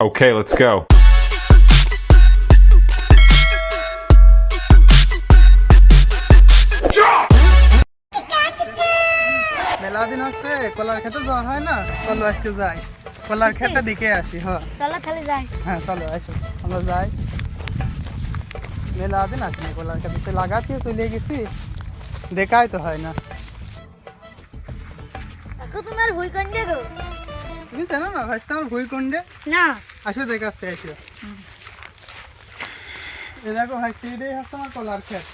Okay, let's go. মেলা দিন হচ্ছে কলার খেতে যাওয়া হয় না? চলো আজকে যাই। কলার খেতে দেখে আসি হ্যাঁ চলো খালি যাই। হ্যাঁ চলো আসো। আমরা যাই। মেলা দিন আসি কলার খেতে। লাগাতে চলে গেছি। দেখাই তো হয় না। তোমার ভুই কন্ডে গো। তুমি জানো না ভাই আমার ভুই কোনডে না। আসো দেখাচ্ছে আসো। এ দেখো ভাই সেইটাই হচ্ছে আমার কলার খেত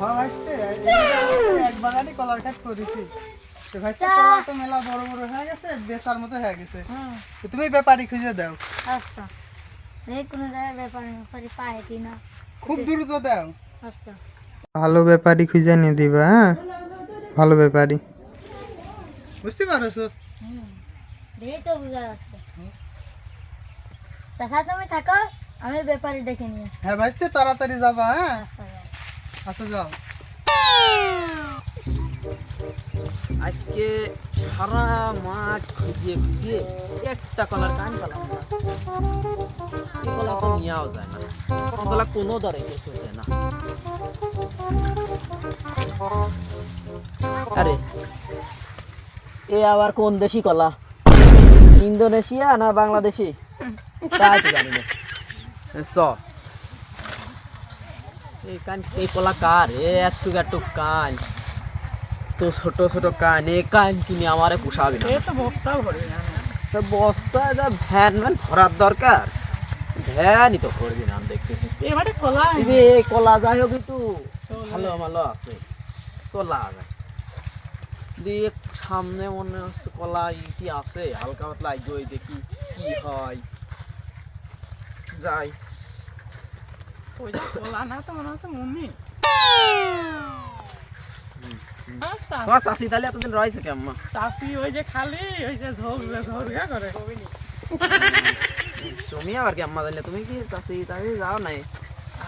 ভাইস্তে, এই যে এক বাগানে কলার খেত করেছি। তো কলা তো মেলা বড় বড় হয়ে গেছে বেচার মতো হয়ে গেছে। তো তুমি ব্যাপারী খুঁজে দাও। আচ্ছা। কোনো জায়গায় ব্যাপার ব্যাপারি পায় কি খুব দ্রুত দাও। আচ্ছা। ভালো ব্যাপারী খুঁজে নিয়ে দিবা হ্যাঁ? ভালো ব্যাপারী। বুঝতে পারছ দেখেই তো বোঝা যাচ্ছে চাষা তুমি থাকো আমি ব্যাপারি ডেকে নিয়ে আসি। হ্যাঁ ভাইস্তে তাড়াতাড়ি যাবা হ্যাঁ আচ্ছা যাও। আচ্ছা যাও আজকে সারা মাঠ খুঁজিয়ে খুঁজিয়ে একটা কলার কান পেলাম না এই কলা তো নেওয়াও যায় না এই কলা কোনো দরে কিছু যায় না আরে এ আবার কোন দেশি কলা? ইন্দোনেশিয়া না বাংলাদেশি? তাই তো জানি না। চ। এই কান এই কলা কার? এ একটু একটু কান। তো ছোট ছোট কান এ কান কিনে আমারে পোষাবে না। তো বস্তা যা ভ্যান ভ্যান ভরার দরকার। ভ্যানই তো না আমি দেখতেছি। এই যে এই কলা যাই হোক একটু। ভালো ভালো আছে। চলা যায় দিয়ে সামনে মনে হচ্ছে কলা কি আছে হালকা পাতলা আইগোই দেখি কি হয়। যাই। ওই যে কলা না তো মনে হচ্ছে মুন্নি। আচ্ছা তোমার চাষি তাহলে এতদিন রয়েছে কেমন চাষি ওই যে খালি ওই যে ঝোঁক ঝোঁকা করে। তুমি আবার কেমন জানলে তুমি কি চাষি তাই যাও নাই?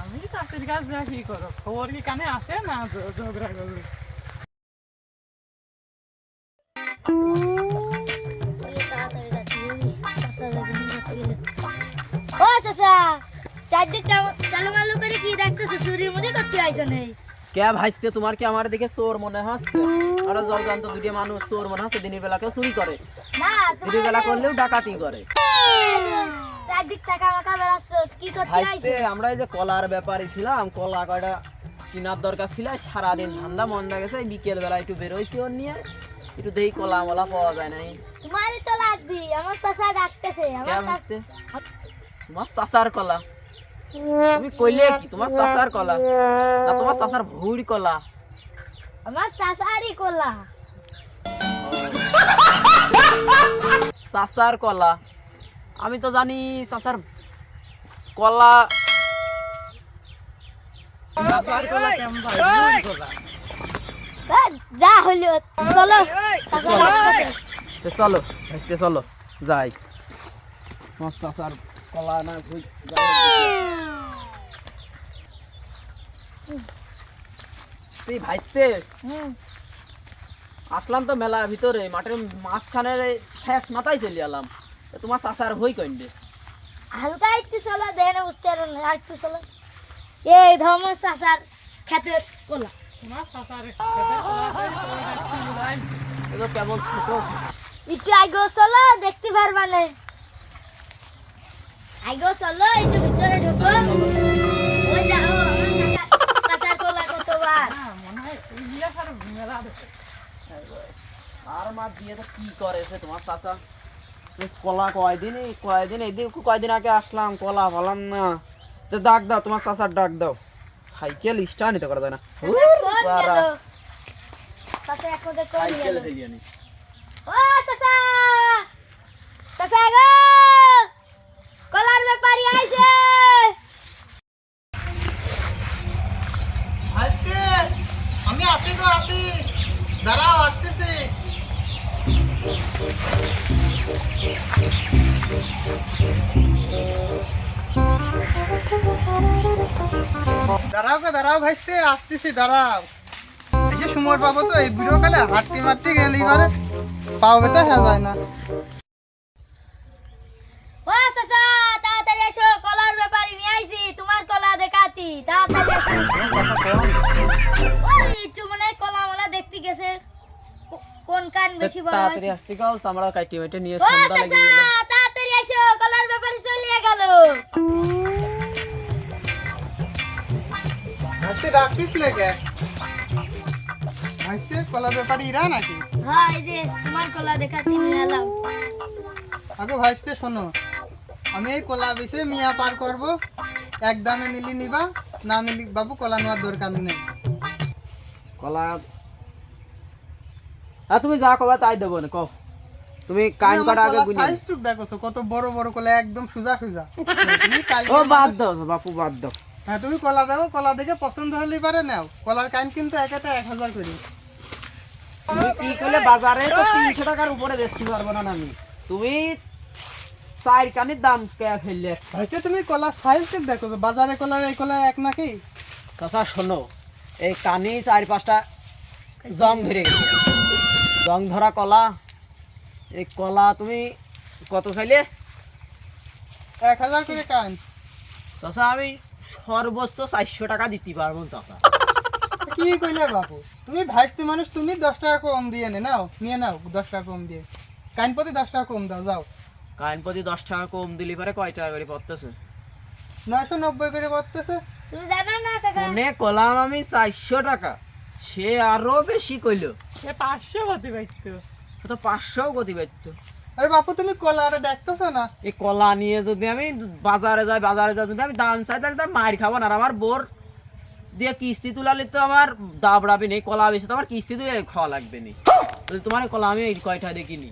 আমি চাষির কাজ কি করো খবর কি কানে আসে না ঝগড়া করবে চারদিক চালু করে কি দেখতেছো? চুরি মুড়ি করতে আইছো নেই কে ভাইস্তে তোমার কি আমার দেখে চোর মনে হচ্ছে? আর জলজান্ত দুটি মানুষ চোর মনে হচ্ছে দিনের বেলা কেউ চুরি করে। দিনের বেলা করলেও ডাকাতি করে। আমরা এই যে কলার ব্যাপারে ছিলাম কলা কয়টা কেনার দরকার ছিল সারাদিন ধান্দা মন্দা গেছে বিকেল বেলা একটু বেরোইছি ওর নিয়ে একটু দেখি কলা মলা পাওয়া যায় নাই। তোমারই তো লাগবি আমার চাচা ডাকতেছে আমার চাচা তোমার চাচার কলা। তুমি কইলে কি? তোমার চাচার কলা। না তোমার চাচার ভুড়ি কলা। আমার চাচারই কোলা। চাচার কলা। আমি তো জানি চাচার কলা যা হইল চলো। চলো চলো যাই। তোমার চাচার কলা না ভুই। সেই ভাইস্তে? আসলাম তো মেলার ভিতরে মাঠের মাঝখানের শেষ মাথায় চলে এলাম। তোমার চাচার হই কইন্ডে হালকা একটু চলো দেখে না বুঝতে পারো না একটু চলো। এই ধর্ম চাচার খেতে কোলা। তোমার চাষার খেতে তো কেবল ছোট। একটু আইগো চলো দেখতে পারবা না। আইগো চলো একটু ভিতরে ঢুকো। ওই চাচা- চাচার কোলা কতবার মনে হয় আর মা দিয়ে তো কি করেছে তোমার চাচা? কলা কয়দিন কয়দিন এইদিন কয়দিন আগে আসলাম কলা ভালাম না। তো ডাক দাও তোমার চাচার ডাক দাও। সাইকেল স্টা নিতে করা না। সাইকেল ফেলিয়ে নি ও চাচা! চাচা গো! দাঁড়াও গো দাঁড়াও ভাইস্তে আসতেছি দাঁড়াও। এই যে সুমোর পাবো তো এই বুড়ো কালে হাঁটতে মারতে গেলে এবারে পাও ব্যথা হয়ে যায় না। কলা দেখাতি তাড়াতাড়ি এসো। কলা মালা দেখতে গেছে। কোন কান বেশি বড় হয়েছে? তাড়াতাড়ি আসতে গেল তোমরা কাটি মেটে নিয়ে সন্ধ্যা লাগিয়ে গেল। গেল ডাকতিস লেগে। ভাইস্তে কলার ব্যাপারে ইরা নাকি? হ্যাঁ এই যে তোমার কলা দেখাতে নিয়ে এলাম। আগে ভাইস্তে শোনো আমি এই কলা বেছে মিয়া পার করব। এক দামে নিলি নিবা না নিলি বাবু কলা নেওয়ার দরকার নেই। কলা হ্যাঁ তুমি যা কবা তাই দেবো না কও। তুমি কান কাটা আগে গুনি সাইজ টুক দেখো কত বড় বড় কলা একদম সুজা সুজা। তুমি কালকে ও বাদ দাও বাপু বাদ দাও। হ্যাঁ তুমি কলা দেখো কলা দেখে পছন্দ হলেই পারে নাও। কলার কাইন কিন্তু এক একটা এক হাজার করে। তুমি কি করলে বাজারে তো তিনশো টাকার উপরে বেচতে পারব না আমি তুমি চার কানির দাম কে ফেললে। ভাইস্তে তুমি কলা সাইজ টুক দেখো বাজারে কলার এই কলা এক নাকি? চাচা শোনো এই কানি চার পাঁচটা জং ধরে গেছে। জং ধরা কলা এই কলা তুমি কত চাইলে? এক হাজার করে কাইন চাচা আমি সর্বোচ্চ চারশো টাকা দিতে পারব চাচা। কি কইলে বাপু? তুমি ভাইস্তি মানুষ তুমি দশ টাকা কম দিয়ে নে নাও নিয়ে নাও দশ টাকা কম দিয়ে। কাইন প্রতি দশ টাকা কম দাও যাও। কাইন প্রতি দশ টাকা কম দিলি পরে কয় টাকা করে পড়তেছে? নয়শো নব্বই করে পড়তেছে। তুমি জানো না কাকা? মনে কলাম আমি চারশো টাকা। সে আরও বেশি কইলো। সে পাঁচশো হতে পারতো তো পাঁচশো গতি পাইতো আরে বাপু তুমি কলা আরে দেখতেছো না? এই কলা নিয়ে যদি আমি বাজারে যাই বাজারে যাই যদি আমি দাম চাই তাহলে তো মার খাব না। আর আমার বোর দিয়ে কিস্তি তুলালে তো আমার দাবড়াবি নেই কলা বেশি তো আমার কিস্তি দিয়ে খাওয়া লাগবে নি তোমার কলা আমি কয়টা দেখিনি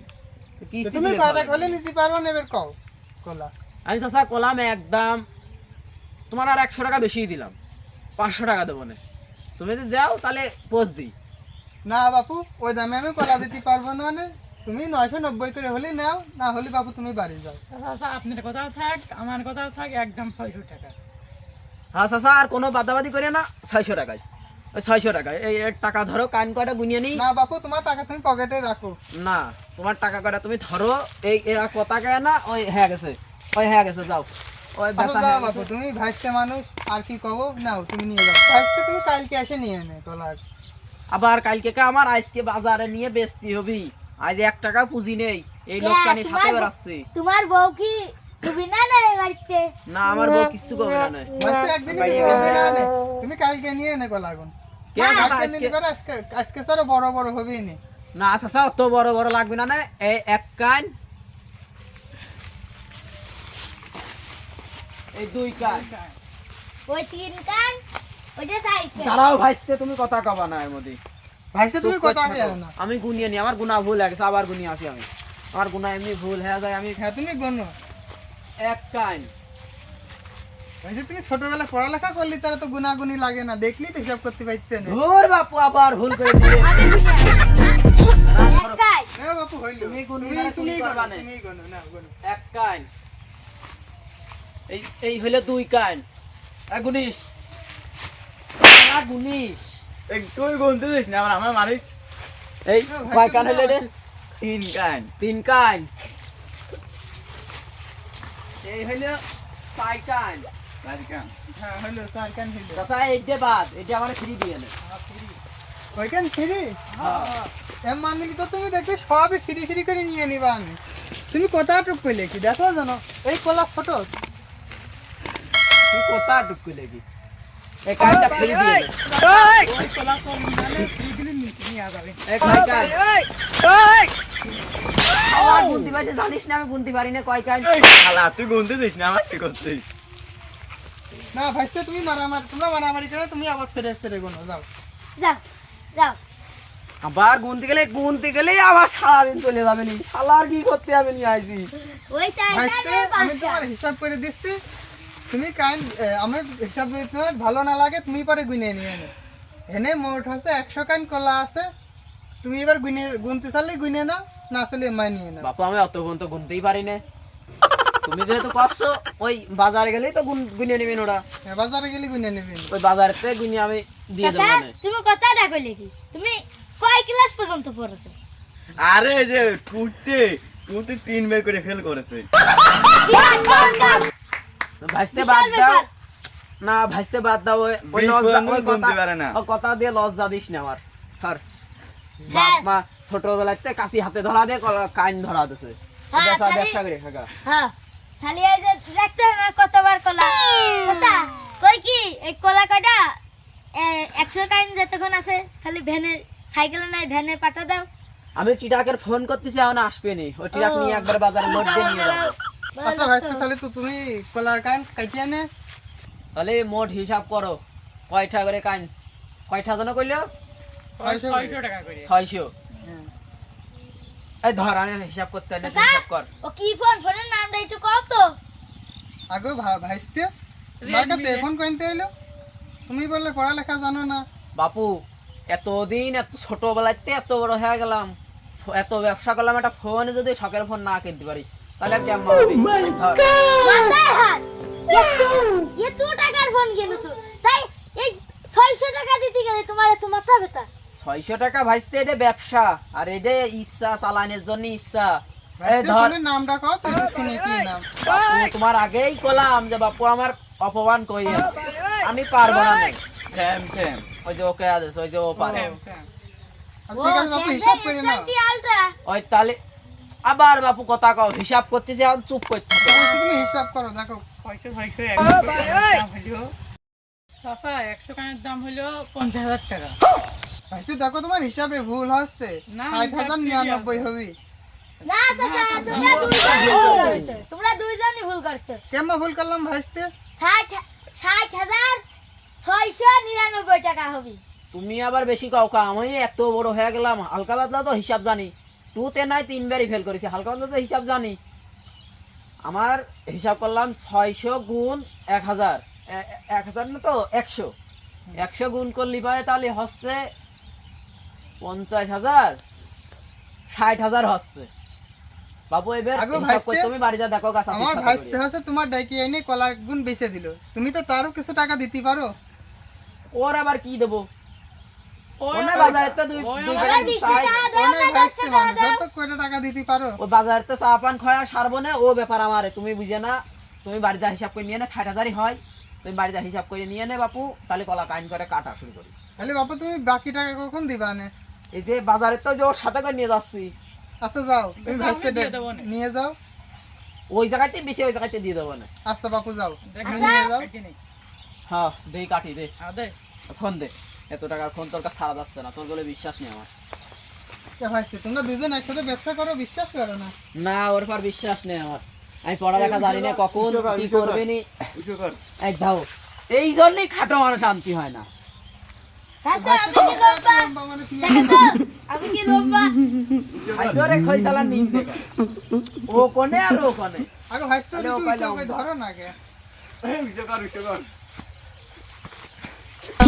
কিস্তি তুমি কয়টা কলে নিতে পারো না এবার কও কলা। আমি চাষা কলাম একদম তোমার আর একশো টাকা বেশি দিলাম। পাঁচশো টাকা দেবো না। তুমি যদি দাও তাহলে পোষ দিই। না বাপু ওই দামে আমি কলা দিতে পারব না নে। তুমি নয়শো নব্বই করে হলে নাও না হলে বাপু তুমি বাড়ি যাও। আচ্ছা আপনার কথাও থাক আমার কথাও থাক একদম ছয়শো টাকা। হ্যাঁ চাষা আর কোনো বাদাবাদি করে না ছয়শো টাকায়। ওই ছয়শো টাকায় এই এর টাকা ধরো কান কয়টা গুনিয়ে নিই না বাপু তোমার টাকা তুমি পকেটে রাখো। না তোমার টাকা কয়টা তুমি ধরো এই এ আর কথা কে না ওই হ্যাঁ গেছে ওই হ্যাঁ গেছে যাও। ওই আচ্ছা যাও বাপু গেছে। তুমি ভাইসতে মানুষ আর কি কবো? নাও তুমি নিয়ে যাও। ভাইসতে তুমি কালকে এসে নিয়ে নে কলার। আবার কালকে কে আমার? আজকে বাজারে নিয়ে বেচতে হবি। আজ এক টাকা পুঁজি নেই। এই লোকটা নিয়ে সাথে তোমার- বেড়াচ্ছি। তোমার বউ কি তুমি না না বাড়িতে? না আমার বউ কিছু করবে না একদিন। তুমি কালকে নিয়ে নে কলা গুন কে আজকে আজকে নিলে পারে আজকে আজকে স্যার বড় বড় হবেই নি। না চাচা অত বড় বড় লাগবে না না এই এক কান। এই দুই কান। ওই তিন কান? দাঁড়াও ভাইস্তে তুমি কথা কবা না এর মধ্যে ভাইসতে তুমি কথা না। আমি গুনিয়ে নি আমার গুণা ভুল গেছে আবার গুনিয়ে আসি আমি। আমার গুণা এমনি ভুল হয়ে যায় আমি হ্যাঁ তুমি গনো। এক কান ভাইসতে তুমি ছোটবেলা পড়ালেখা করলি তারা তো গুনাগুনি লাগে না। দেখলি তো হিসাব করতে পারতে না। ধুর বাপু আবার ভুল করে হ্যাঁ বাপু হইল। তুমি গুনি তুমি না, তুমি তুমি করবা না। তুমি গনো না গনো। এক কান এই এই হইলে দুই কান এক গুনিস। গুনিস। তুই গুনতে দিস না আমার আমার মারিস। এই কয় কান তুমি হইলে রে। আসি- তিন কান। তিন কান। এই হইলে চার কান। চার কান। হ্যাঁ হইল চার কান হইল। চাচা এই দে বাদ এটা আমার ফ্রি দিয়ে নে ওই কান ফ্রি? এম তো তুমি দেখবে সবই ফ্রি ফ্রি করে নিয়ে নিবা আমি। তুমি কথা টুক কইলে কি? দেখো জানো এই কলা ছোট তুই কোথা টুকু লেগি এই কানটা ফ্রি দিয়ে নে ওই কম মানে ফ্রি দিলে নিয়ে যাবে এই কয় কান আমার গুনতি পাইতে জানিস না আমি গুনতি পারি না কয় কান শালা তুই গুনতে দিস না আমার ঠিক করছিস না ভাইস্তে তুমি মারামারি তোমরা মারামারি করে তুমি আবার ফেরে ফেরে গোনো যাও। যাও যাও। আবার গুনতে গেলে গুনতে গেলে আবার সারাদিন চলে যাবে নি। শালার কি করতে হবে নি আইজি ওই ভাইস্তে আমি তোমার হিসাব করে দিচ্ছি তুমি কাইন আমার হিসাব যদি তোমার ভালো না লাগে তুমি পরে গুনে নিয়ে নে এনে মোট হচ্ছে একশো কান কলা আছে তুমি এবার গুনে গুনতে চাইলে গুনে না না চাইলে এমাই নিয়ে নাও। বাপু আমি অত গুণ তো গুনতেই পারি না। তুমি যেহেতু করছ ওই বাজারে গেলেই তো গুন গুনে নেবেন ওরা হ্যাঁ, বাজারে গেলে গুনে নেবেন ওই বাজারের থেকে গুনে আমি দিয়ে দেবো চাচা তুমি কথা ডাকো লিখি তুমি কয় ক্লাস পর্যন্ত পড়েছো? আরে যে টুটতে টুটতে তিন বের করে ফেল করেছে। ভাসতে বাদ দাও। না ভাইস্তে বাদ দাও ওই লজ্জা ওই কথা পারে কথা দিয়ে লজ্জা দিস না আমার। হ্যাঁ। বাপ মা ছোটবেলাতে কাশি হাতে ধরা দিয়ে কলা- কাইন ধরা দিছে। হ্যাঁ, ব্যবসা করে খাগা হ্যাঁ। খালি এই যে দেখতে না কতবার কলা চাচা কই কি? এই কলা কয়টা? একশো কাইন যতক্ষণ আছে খালি ভ্যানে সাইকেলে নাই ভ্যানে পাঠা দাও। আমি টিটাকের ফোন করতেছি এখন আসবে নি। ওই টিটাক নিয়ে একবার বাজারে লোড দিয়ে নিয়ে যাব। আচ্ছা ভাইস্তে তাহলে তো তুমি কলার কান নে। তাহলে মোট হিসাব করো কয়টা করে কাইন কয়টা জন কইলো? ছয়শো ছয়শো এই ধর আমি হিসাব করতে আনি হিসাব কর। ও কি ফোন ফোনের নামটা একটু কও তো। আগে ভাইস্তে তোমার কাছে ফোন কিনতে এলো তুমি বললে পড়ালেখা জানো না। বাপু এতদিন এত ছোটবেলাতে এত বড় হয়ে গেলাম। এত ব্যবসা করলাম একটা ফোনে যদি শখের ফোন না কিনতে পারি। তাহলে কেমন হবে? ধর। মাথায় হাত এত এত টাকার ফোন কিনেছো। তাই এই ছয়শো টাকা দিতে গেলে তোমার এত মাথা ব্যথা? ছয়শো টাকা ভাইস্তে এটা ব্যবসা। আর এটা ইচ্ছা চালানোর জন্য ইচ্ছা। ভাইস্তে ধর। নামটা কও তুই শুনি কি নাম। তোমার আগেই কলাম যে বাপু আমার অপমান করিয়ে আমি পারব না। স্যাম স্যাম ওই যে ওকে আদেশ ওই যে ও পারে। আচ্ছা, ঠিক আছে বাপু হিসাব করে নাও ওই তাহলে আবার বাপু কথা কও হিসাব করতেছি এখন চুপ করতে হবে। তুমি হিসাব করো দেখো। ছয়শো ছয়শো একশো কানের দাম হলো একশো কানের দাম হলো পঞ্চাশ হাজার টাকা। ভাইস্তে দেখো তোমার হিসাবে ভুল হচ্ছে। ষাট হাজার নিরানব্বই হবে। তোমরা দুইজনই ভুল করছ। তোমরা দুইজনই ভুল করছ। কেমন ভুল করলাম ভাইস্তে ষাট ষাট হাজার ছয়শো নিরানব্বই টাকা হবে। তুমি আবার বেশি কাও কা আমি এত বড় হয়ে গেলাম হালকা পাতলা তো হিসাব জানি। টুতে নাই তিনবারই ফেল করেছি। হালকা পাতলা হিসাব জানি। আমার হিসাব করলাম ছয়শো গুণ এক হাজার। এক হাজার না তো একশো। একশো গুণ করলি পারে তাহলে হচ্ছে পঞ্চাশ হাজার ষাট হাজার হচ্ছে। বাবু এবার তুমি বাড়িতে দেখো গাছ আমার ভাইস্তে হচ্ছে তোমার ডাকি এনে কলার গুণ বেচে দিল। তুমি তো তারও কিছু টাকা দিতে পারো। ওর আবার কি দেবো? ওনে বাজারে তো দুই ওই দুই বিশ টাকা টাকা দিতে পারো। ওই বাজারতে চা পান খয়া সারবো না ও ব্যাপার আমারে তুমি বুঝে না। তুমি বাড়িতে হিসাব করে নিয়ে নে ষাট হাজারই হয়। তুমি বাড়িতে হিসাব করে নিয়ে নে বাপু তাহলে কলা কাইন করে কাটা শুরু করি। তাহলে বাপু তুমি বাকি টাকা কখন দিবা নে? এই যে বাজারে তো যে ওর সাথে করে নিয়ে যাচ্ছি। আচ্ছা যাও তুমি ভাইস্তে আমি দিয়ে দেবো নে। নিয়ে যাও। ওই জায়গাতে বেশি ওই জায়গাতে দিয়ে দেবো না। আচ্ছা বাপু যাও। দেখ, নিয়ে যাও। হ্যাঁ দেই কাটি দে। আ, দে। ফোন দে। এত টাকার ফোন তোর কাছে ছাড়া যাচ্ছে না তোর বলে বিশ্বাস নেই আমার। তোমরা দুজন একসাথে ব্যবসা করো বিশ্বাস করো না। না ওর পর বিশ্বাস নেই আমার। আমি পড়ালেখা জানি না কখন কি করবে নি। এই যাও। এই জন্যই খাটো মানুষ শান্তি হয় না। আমি কি লম্বা লম্বা মানে নিন ও কোনে আর ও কোনে? আগে ভাইস্তে। ধরো না কে কর কর এই ধর ধর ধর ধর ধর, ধর। ভাইস্তে একটু আরে বিয়ে করিনি এখনই বাবা হয়ে গেছে